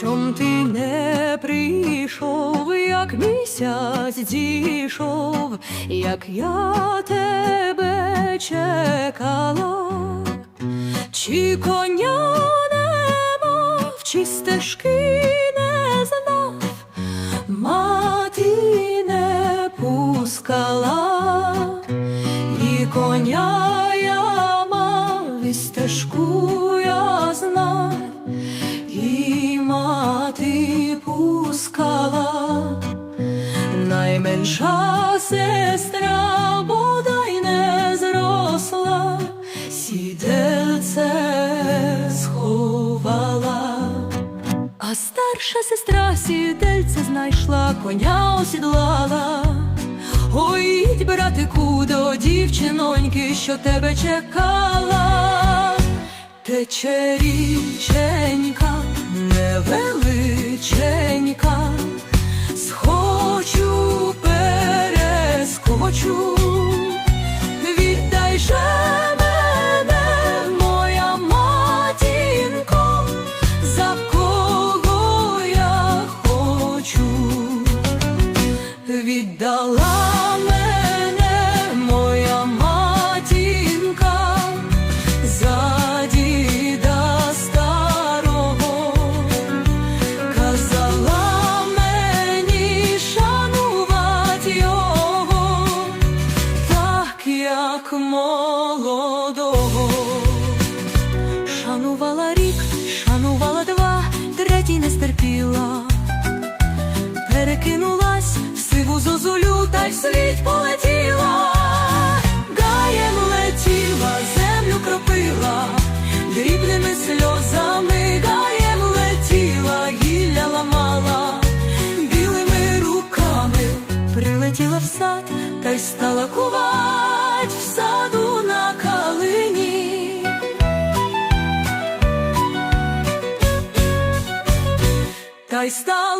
Чом ти не прийшов, як місяць дійшов, як я тебе чекала, чи коня не мав, чи стежки не знав, мати не пускала, і коня я мав, і стежку мати пускала, найменша сестра бодай не зросла, сідельце сховала, а старша сестра сідельце знайшла, коня осідлала. Їдь, братику, до дівчиноньки, що тебе чекала. Тече річенька Church. Молодого. Шанувала рік, шанувала два, третій не стерпіла. Перекинулась в сиву зозулю та й світ полетіла, está